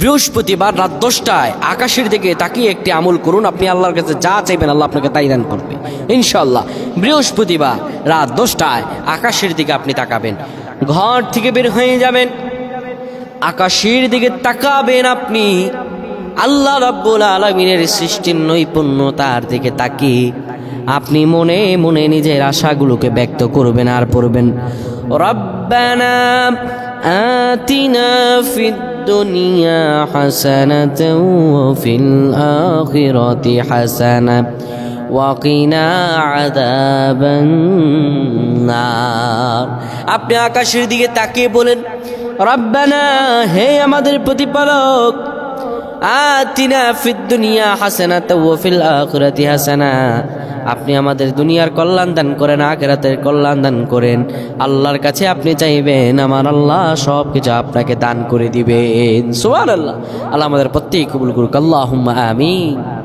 বৃহস্পতিবার রাত দশটায় আকাশের দিকে তাকিয়ে একটি আমল করুন। আপনি আল্লাহর কাছে যা চাইবেন আল্লাহ আপনাকে তাই দান করবে। ইনশাল্লাহ বৃহস্পতিবার রাত দশটায় আকাশের দিকে আপনি তাকাবেন। ঘর থেকে বের হয়ে যাবেন। আকাশের দিকে তাকাবেন আপনি। আল্লাহ রাব্বুল আলমিনের সৃষ্টির নৈপুণ্যতার দিকে তাকিয়ে আপনি মনে মনে নিজের আশাগুলোকে ব্যক্ত করবেন আর পড়বেন। আতিনা ফিদ দুনিয়া হাসানাতাও ওয়া ফিল আখিরাতি হাসানা ওয়াকিনা আযাবান নার আপনি আকাশের দিকে তাকিয়ে বলেন, রব্বানা, হে আমাদের প্রতিপালক আতিনা ফিদ দুনিয়া হাসানাত ওয়া ফিল আখিরাতি হাসানা। আপনি আমাদের দুনিয়ার কল্যাণ দান করেন, আখেরাতের কল্যাণ দান করেন। আল্লাহর কাছে আপনি চাইবেন, আমার আল্লাহ সব কিছু আপনাকে দান করে দিবেন। সোহান আল্লাহ আল্লাহ আমাদের প্রত্যেক কবুল করুক। আল্লাহ আমিন।